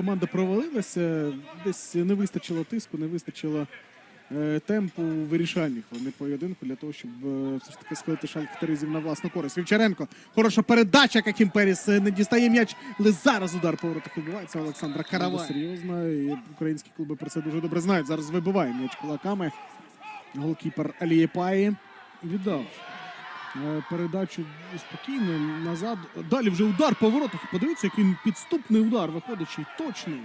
команда провалилася, десь не вистачило тиску, не вистачило е, темпу вирішальних вони поєдинку для того, щоб е, все ж таки схилити шальктеризів на власну користь. Вівчаренко, хороша передача, Какім Періс е, не дістає м'яч, але зараз удар по воротах відбувається Олександра Каравай. Серйозно, і українські клуби про це дуже добре знають. Зараз вибиває м'яч кулаками. Голкіпер Алієпаї віддав передачу спокійно назад. Далі вже удар по воротах. Подивіться, який він підступний удар виходячий, точний.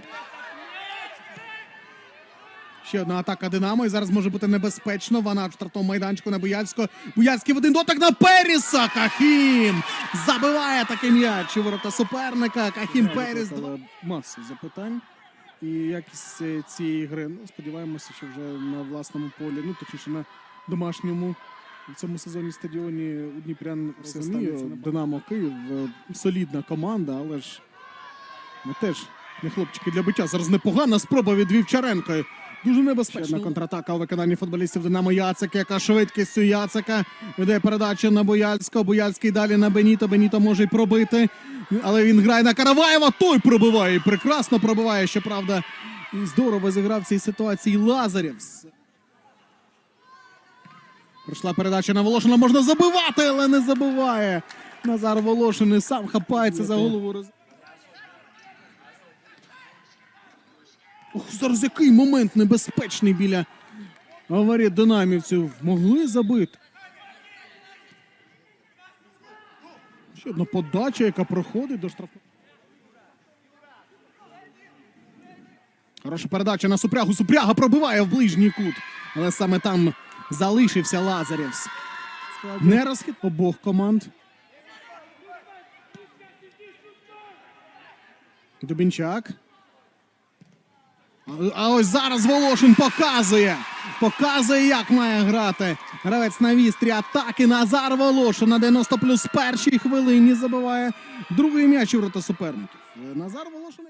Ще одна атака Динамо. І зараз може бути небезпечно. Вона в штрафному майданчику на Буяльського. Буяльський в один дотик на Періса. Кахім забиває такий м'яч у ворота суперника. Кахім Періс. Два... Масу запитань. І якість е, цієї гри. Ну, сподіваємося, що вже на власному полі, ну точніше на домашньому в цьому сезоні стадіоні у Дніпрян все. Динамо Київ е, солідна команда, але ж ми теж не хлопчики для биття. Зараз непогана спроба від Вівчаренка. Дуже небезпечна контратака у виконанні футболістів Динамо Яцик, яка швидкістю Яцика веде передачу на Бояльського. Бояльський далі на Беніто. Беніто може й пробити. Але він грає на Караваєва. Той пробиває. і Прекрасно пробиває, щоправда. І здорово зіграв в цій ситуації Лазарєвс. Прийшла передача на Волошина. Можна забивати, але не забиває. Назар Волошин і сам хапається за голову. Ох, зараз який момент небезпечний біля аварії динамівців. Могли забити. Ще одна подача, яка проходить до штрафного. Хороша передача на Супрягу. Супряга пробиває в ближній кут. Але саме там залишився Лазарєвс. Не розхід обох команд. Дубінчак. А- ось зараз Волошин показує. Показує, як має грати. Гравець на вістрі атаки. Назар Волошин на 90 плюс першій хвилині забиває другий м'яч у ворота суперників. Назар Волошин.